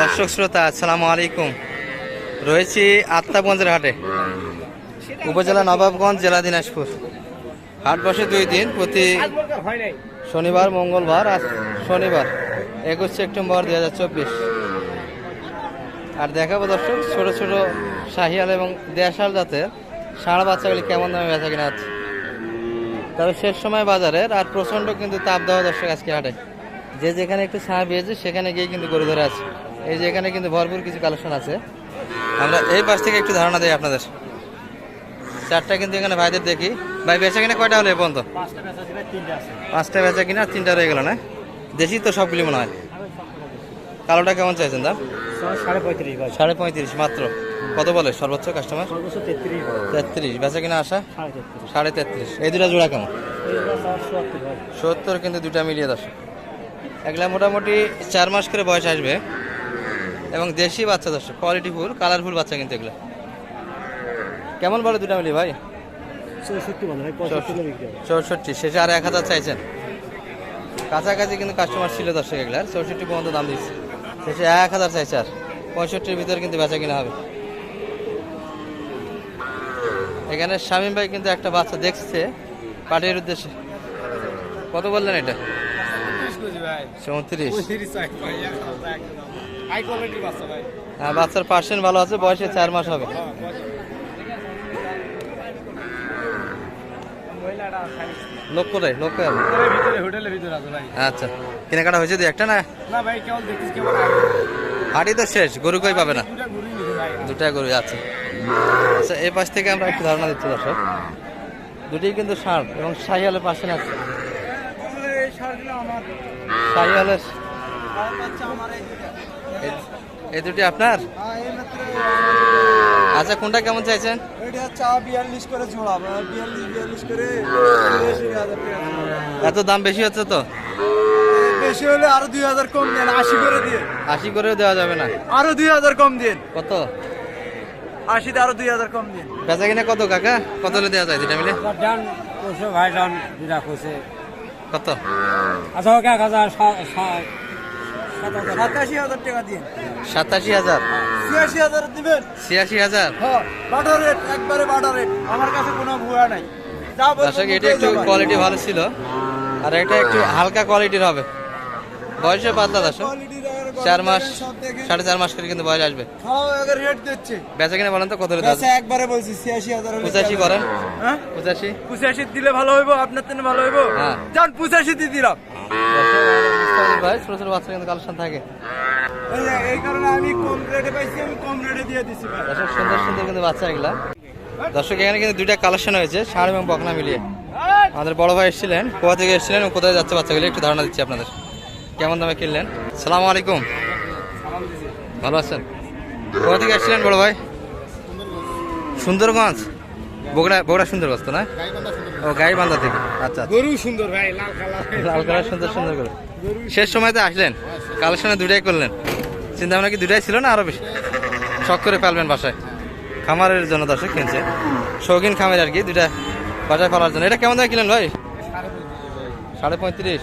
দর্শক শ্রোতা, আসসালামু আলাইকুম। রয়েছি আত্মাগঞ্জের হাটে। উপজেলা নবাবগঞ্জ, জেলা দিনাজপুর। হাট বসে দুই দিন, প্রতি শনিবার, মঙ্গলবার আর শনিবার, একুশ সেপ্টেম্বর দুই হাজার চব্বিশ। আর দেখাবো দর্শক, ছোট ছোট শাহিয়াল এবং দেশাল জাতের ষাঁড় বাচ্চাগুলি কেমন দামে বেচা কিনা আছে তবে শেষ সময় বাজারের আর প্রচণ্ড কিন্তু তাপ দেওয়া দর্শক আজকে হাটে। যে যেখানে একটু ছায়া পেয়েছে, সেখানে গিয়ে কিন্তু গরু ধরে আছে। এই যে এখানে কিন্তু ভরপুর কিছু কালেকশন আছে। আমরা এই পাশ থেকে একটু ধারণা দিই আপনাদের। চারটা কিন্তু এখানে ভাইদের দেখি। ভাই বেচা কিনা কয়টা হলো এ পর্যন্ত? পাঁচটা বেচা কিনা তিনটা রয়ে গেল না? দেশি তো সবগুলি মনে হয়। কালোটা কেমন চাইছেন দাম? সাড়ে পঁয়ত্রিশ মাত্র। কত বলে সর্বোচ্চ কাস্টমার তেত্রিশ বেচা কিনা আসা সাড়ে তেত্রিশ। এই দুটা জোড়া কেমন? সত্তর সত্তর কিন্তু দুটা মিলিয়ে দশ। এগুলা মোটামুটি চার মাস করে বয়স আসবে। এবং দেশি বাচ্চা দর্শক কোয়ালিটি ফুল কালারফুল বাচ্চা কিন্তু এগুলো। কেমন বলে দুটা মিলি ভাই? চৌষট্টি শেষে আর এক হাজার চাইছেন। কাছাকাছি কিন্তু কাস্টমার ছিল দর্শক এগুলার চৌষট্টি পর্যন্ত দাম দিচ্ছে। শেষে এক হাজার চাইছে আর পঁয়ষট্টির ভিতরে কিন্তু বেচা কিনা হবে। এখানে শামীম ভাই কিন্তু একটা বাচ্চা দেখছে পার্টির উদ্দেশ্যে। কত বললেন এটা? চৌত্রিশ হ্যাঁ বাচ্চার পার্সেন্ট ভালো আছে বয়সে চার মাস হবে। লোক করে লোক করে হোটেলের ভিতরে আছে ভাই। আচ্ছা। কেনাকাটা হয়েছে একটা না? না ভাই কেমন দেখছিস কেমন হাটই তো শেষ গরু কই পাবে না? দুটা গরু আছে আচ্ছা। এই পাশ থেকে আমরা একটু ধারণা দিচ্ছি দর্শক। দুটি কিন্তু ষাঁড় এবং শাহিয়ালের পাশে আছে। এই এই দুটা আপনার? আচ্ছা কোনটা কেমন চাইছেন? এত দাম বেশি হচ্ছে তো? বেশি হলে আরও দুই হাজার কম দেন আশি করে দিয়ে আশি করেও দেওয়া যাবে না। আরও দুই হাজার কম দিন কত? আশিতে আরও দুই হাজার কম দিন বেচা কিনা কত কাকা? কত হলে দেওয়া যায় দুটা মিলে? কত? আচ্ছা এক হাজার সাতাশি হাজার টাকা দিন সাতাশি হাজার? ছিয়াশি হাজার দিবেন। ছিয়াশি হাজার? হ্যাঁ বাটার রেট একবারে বাটার রেট। আমার কাছে কোনো ভুয়া নাই। দর্শক এটা একটু কোয়ালিটি ভালো ছিল। আর এটা একটু হালকা কোয়ালিটির হবে। বয়সে পাতলা দর্শক। চার মাস সাড়ে চার মাস করে কিন্তু বয়স আসবে। খাওয়া রেট দিচ্ছে। বেচা কিনা বলেন তো কত একবারে বলছি ছিয়াশি হাজার পঁচাশি করেন। হ্যাঁ? পঁচাশি? পঁচাশি দিলে ভালো হইব আপনার জন্য ভালো হইব। হ্যাঁ। যান পঁচাশি দিয়ে দিলাম। ভাই ছোট ছোট বাচ্চা কিন্তু কালেকশন থাকে। এই কারণে আমি কম রেটে পাইছি আমি কম রেটে দিয়ে ভাই। দর্শক সুন্দর সুন্দর কিন্তু বাচ্চা এগুলা। দর্শক এখানে কিন্তু দুইটা কালেকশন হয়েছে ষাঁড় এবং বকনা মিলিয়ে। আমাদের বড় ভাই এসেছিলেন কোথা থেকে এসেছিলেন ও কোথায় যাচ্ছে বাচ্চাগুলি একটু ধারণা দিচ্ছি আপনাদের। কেমন দামে কিনলেন? সালাম আলাইকুম। ভালো আছেন? কোথা থেকে এসেছিলেন বড় ভাই? সুন্দরগঞ্জ। বগুড়া বগুড়া সুন্দরগঞ্জ তো না? ও গাই গাইবান্ধা থেকে। আচ্ছা আচ্ছা। গরু সুন্দর ভাই লাল কালার। লাল কালার সুন্দর সুন্দর করে। শেষ সময়তে আসলেন। কালেকশনে দুটাই করলেন। চিন্তা ভাবনা কি দুটাই ছিল না আরও বেশি? শখ করে পালবেন বাসায়। খামারের জন্য দর্শক কিনছে। শৌখিন খামার আর কি দুটা বাসায় পালার জন্য। এটা কেমন দামে কিনলেন ভাই? সাড়ে পঁয়ত্রিশ।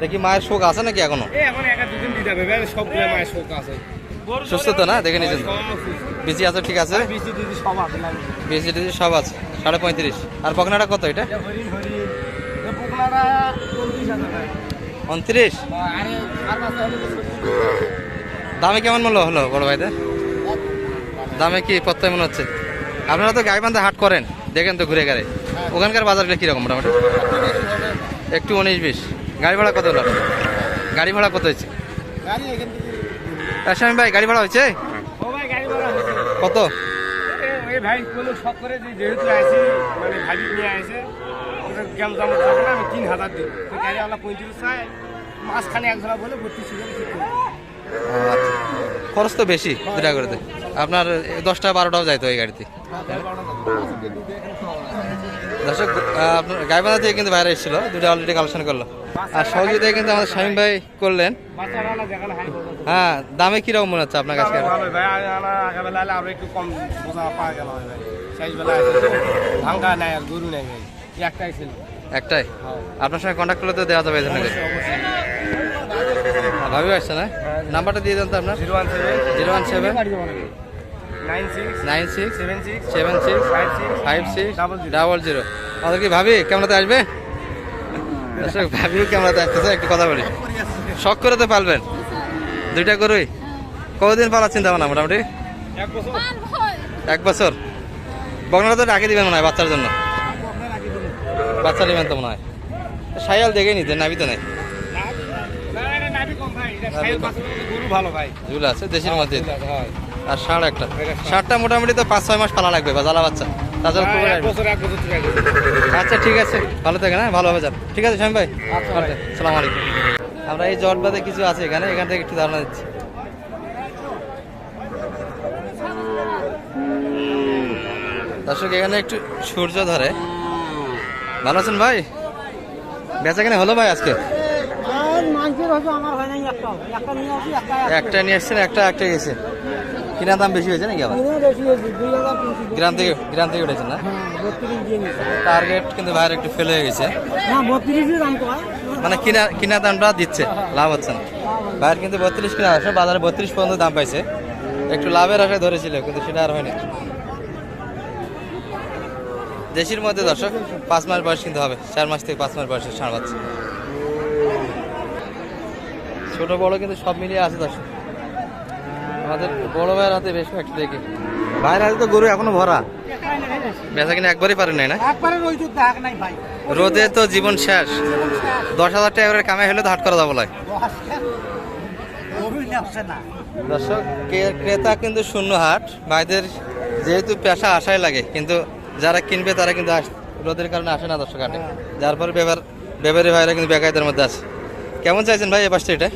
দেখি মায়ের শোক আছে নাকি এখনও? সুস্থ তো না? দেখে নিয়েছেন? বিচি আছে। ঠিক আছে? বিসি দিদি সব আছে। সাড়ে পঁয়ত্রিশ। আর পকনাটা কত এটা? উনত্রিশ। দামে কেমন মূল্য হলো বড় ভাইদের? দামে কি প্রত্যয় মনে হচ্ছে? আপনারা তো গাইবান্ধা হাট করেন দেখেন তো ঘুরে গাড়ি ওখানকার বাজারগুলো কীরকম মোটামুটি? একটু উনিশ বিশ। গাড়ি ভাড়া কত হলো? গাড়ি ভাড়া কত হয়েছে? গাড়ি এখান ভাই গাড়ি ভাড়া হয়েছে? ও ভাই গাড়ি ভাড়া হয়েছে। কত? এই ভাই কোনো শখ করে যে যেহেতু আইসি মানে ভাবি নিয়ে আইসে গেম জাম যাবে না আমি তিন হাজার দিই তো গাড়িওয়ালা পঁয়ত্রিশ চাই মাঝখানে একজনা বলে বত্রিশ আচ্ছা। খরচ তো বেশি দুটা করতে আপনার দশটা বারোটাও যাইতো এই গাড়িতে। দর্শক গাইবান্ধা থেকে কিন্তু বাইরে এসেছিল দুটো অলরেডি কালেকশন করল। আর সহযোগিতায় কিন্তু আমাদের স্বামী ভাই করলেন। হ্যাঁ দামে কীরকম মনে হচ্ছে আপনার কাছে? হয় একটাই ছিল। একটাই? হ্যাঁ। আপনার সঙ্গে কন্ট্যাক্ট করলে তো দেওয়া যাবে ভাবি আসছে না? নাম্বারটা দিয়ে দেন তো আপনার। Zero one seven. Zero one seven. Nine six seven six seven six five six double zero আমাদের কি ভাবি ক্যামেরাতে আসবে দর্শক ভাবিও ক্যামেরাতে আসতেছে একটু কথা বলি শখ করে তো পালবেন দুইটা করুই কতদিন পালার চিন্তা ভাবনা মোটামুটি এক বছর এক বছর বগনাটা তো রাখে দিবেন মনে হয় বাচ্চার জন্য বাচ্চা নেবেন তো মনে হয় সাইয়াল দেখে নিতে নাবি তো নেই ঝুল আছে দেশের মধ্যে হয় আর ষাঁড় একটা। ষাঁড়টা মোটামুটি তো পাঁচ ছয় মাস পালা লাগবে বা জ্বালা বাচ্চা। তাছাড়া থেকে আচ্ছা ঠিক আছে। ভালো থাকেন হ্যাঁ ভালো হবে যান। ঠিক আছে শ্যাম ভাই? আচ্ছা সালাম আলাইকুম। আমরা এই জট বাদে কিছু আছে এখানে এখান থেকে একটু ধারণা দিচ্ছি। দর্শক এখানে একটু সূর্য ধরে। ভালো আছেন ভাই? বেচা কেনে হলো ভাই আজকে? হয় একটা। নিয়ে আসি একটা একটা একটা একটা গেছে। কিনা দাম বেশি হয়েছে নাকি আবার? গ্রাম থেকে গ্রাম থেকে উঠেছেন না? হ্যাঁ টার্গেট কিন্তু ভাইয়ের একটু ফেলে হয়ে গেছে। মানে কিনা কিনা দামটা দিচ্ছে লাভ হচ্ছে না। বাইরে কিন্তু বত্রিশ কিনা আসে বাজারে বত্রিশ পর্যন্ত দাম পাইছে। একটু লাভের আশায় ধরেছিল কিন্তু সেটা আর হয়নি। দেশের মধ্যে দর্শক পাঁচ মাস বয়স কিন্তু হবে চার মাস থেকে পাঁচ মাস বয়সে ষাঁড় বাচ্চা ছোট বড় কিন্তু সব মিলিয়ে আছে দর্শক। আমাদের বড় ভাইয়ের হাতে বেশ কয়েকটা দেখি। ভাইয়ের হাতে তো গরু এখনও ভরা। বেচা কিনা একবারই পারেন নাই না? একবারে ওই তো নাই ভাই। রোদে তো জীবন শেষ। দশ হাজার টাকা করে কামাই হলে তো হাট করা যাব না। দর্শক ক্রেতা কিন্তু শূন্য হাট। ভাইদের যেহেতু পেশা আশাই লাগে। কিন্তু যারা কিনবে তারা কিন্তু আস- রোদের কারণে আসে না দর্শক হাটে। যার পরে ব্যবহার ব্যবহারী ভাইরা কিন্তু বেকায়দের মধ্যে আছে। কেমন চাইছেন ভাই এ পাশটা এটা?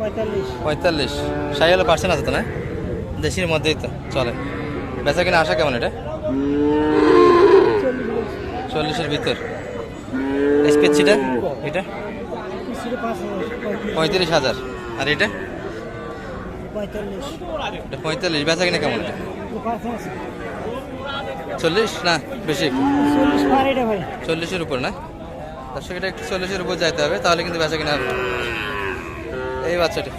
পঁয়তাল্লিশ। পঁয়তাল্লিশ। সাইয়ালে পার্সেন্ট আছে তো না? দেশের মধ্যেই তো চলে। বেচা কিনা আসা কেমন এটা? চল্লিশের ভিতর। স্পেসিটা এটা? পঁয়ত্রিশ হাজার। আর এটা? পঁয়তাল্লিশ। বেচা কিনা কেমন এটা? চল্লিশ না বেশি? চল্লিশের উপর না? দর্শক এটা একটু চল্লিশের উপর যাইতে হবে তাহলে কিন্তু বেচা কিনা হবে এই বাচ্চাটি।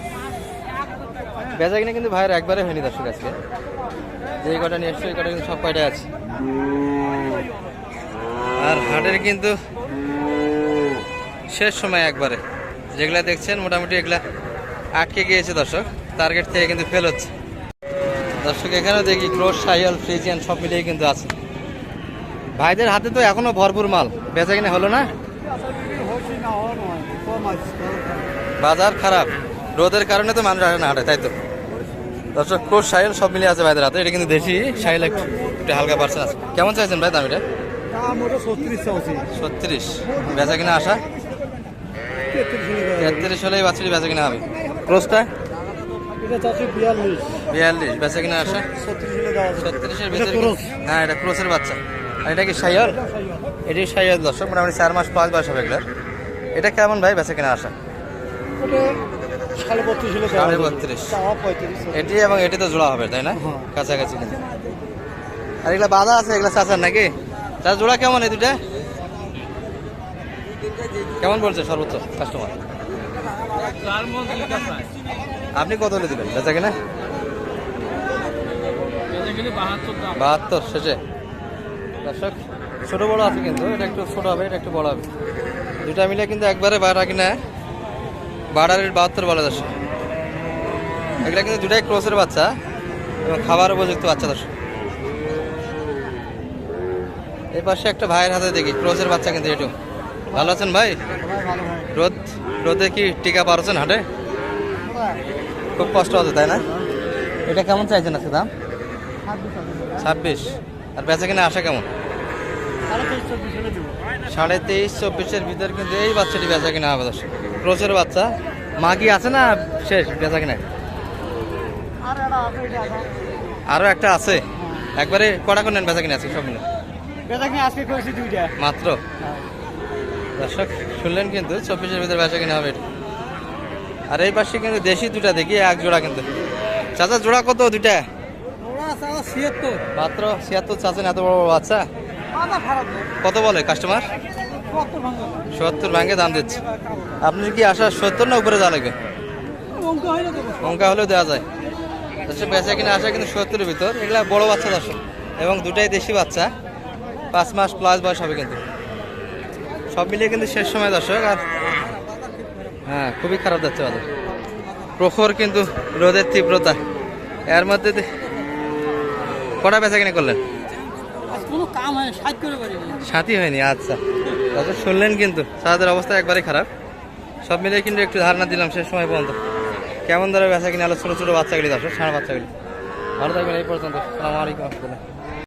বেচা কিনা কিন্তু ভাইয়ের একবারে হয়নি দর্শক আজকে। যে কটা নিয়ে এসছে ওই কটা কিন্তু সব কয়টাই আছে। আর হাটের কিন্তু শেষ সময় একবারে। যেগুলা দেখছেন, মোটামুটি এগুলা আটকে গিয়েছে দর্শক। টার্গেট থেকে কিন্তু ফেল হচ্ছে। দর্শক, এখানেও দেখি ক্রোশ সাইয়াল ফ্রিজিয়ান সব মিলিয়ে কিন্তু আছে। ভাইদের হাতে তো এখনও ভরপুর মাল। বেচা কিনা হলো না? বাজার খারাপ রোদের কারণে তো মানুষ আসে না হাটে তাই তো? দর্শক ক্রোশ সাইল সব মিলিয়ে আছে ভাইদের হাতে এটা কিন্তু দেশি সাইল একটু হালকা পার্সেন্ট আছে। কেমন চাইছেন ভাই দাম এটা ছত্রিশ বেচা কিনা আসা তেত্রিশ হলেই বাচ্চাটি বেচা কিনা হবে। ক্রোশটা বিয়াল্লিশ। বেচা কিনা আসা ছত্রিশের ভিতরে হ্যাঁ এটা ক্রোসের বাচ্চা। আর এটা কি সাইয়াল এটি সাইয়াল দর্শক মোটামুটি চার মাস পাঁচ মাস হবে এগুলার। এটা কেমন ভাই বেচা কিনা আসা সাড়ে বত্রিশ এটি এবং এটি তো জোড়া হবে তাই না? হ্যাঁ। কাছাকাছি আর এগুলা বাধা আছে এগুলা চাচার নাকি? চার জোড়া কেমন এই দুটা কেমন বলছে সর্বোচ্চ কাস্টমার আপনি কত হলে দিবেন? বেচা কিনা? বাহাত্তর শেষে। দর্শক ছোট বড় আছে কিন্তু এটা একটু ছোট হবে এটা একটু বড় হবে। দুটা মিলে কিন্তু একবারে বাড়া কিনা। বাড়ারের বাহাত্তর বলে দর্শক। এগুলা কিন্তু দুটাই ক্রসের বাচ্চা এবং খাবার উপযুক্ত বাচ্চা দর্শক। এই পাশে একটা ভাইয়ের হাতে দেখি, ক্রসের বাচ্চা কিন্তু এটু ভালো আছেন ভাই? রোদ, রোদে কি টিকা পারছেন হাটে? খুব কষ্ট হচ্ছে, তাই না? এটা কেমন চাইছেন আজকে দাম? ছাব্বিশ। আর বেচা কিনা আসা কেমন? সাড়ে তেইশ, চব্বিশের ভিতর কিন্তু এই বাচ্চাটি বেচা কিনা হবে দর্শক। ক্রোসের বাচ্চা। মা কি আছে না শেষ? বেচা কিনা? আরও একটা আছে। একবারে কটা করে বেচা কিনা আছে সব মিলে? মাত্র? দর্শক, শুনলেন কিন্তু, চব্বিশের ভিতরে বেচা কিনা হবে। আর এই পাশে কিন্তু দেশি দুটা, দেখি এক জোড়া কিন্তু। চাচা, জোড়া কত ছিয়াত্তর মাত্র ছিয়াত্তর। চাচ্ছেন এত বড় বাচ্চা? কত বলে কাস্টমার? সত্তর ভাঙে। দাম দিচ্ছে। আপনি কি আসা সত্তর না উপরে যা লাগে? অঙ্কা হলেও দেওয়া যায়। দর্শক বেচা কিনে আসা কিন্তু সত্তরের ভিতর। এগুলা বড় বাচ্চা দর্শক এবং দুটাই দেশি বাচ্চা। পাঁচ মাস প্লাস বয়স হবে কিন্তু। সব মিলিয়ে কিন্তু শেষ সময় দর্শক। আর হ্যাঁ খুবই খারাপ যাচ্ছে বাজার। প্রখর কিন্তু রোদের তীব্রতা। এর মধ্যে কটা বেচা কিনে করলেন? সাথী হয়নি আচ্ছা। তারপর শুনলেন কিন্তু সাহায্যের অবস্থা একবারে খারাপ। সব মিলিয়ে কিন্তু একটু ধারণা দিলাম সে সময় পর্যন্ত। কেমন ধরে বেচা কিনে আলো ছোটো ছোটো বাচ্চাগুলি, দর্শক, সারা বাচ্চাগুলি। ভালো থাকবেন এই পর্যন্ত। সালামালাইকুম রহমতুল্লাহ।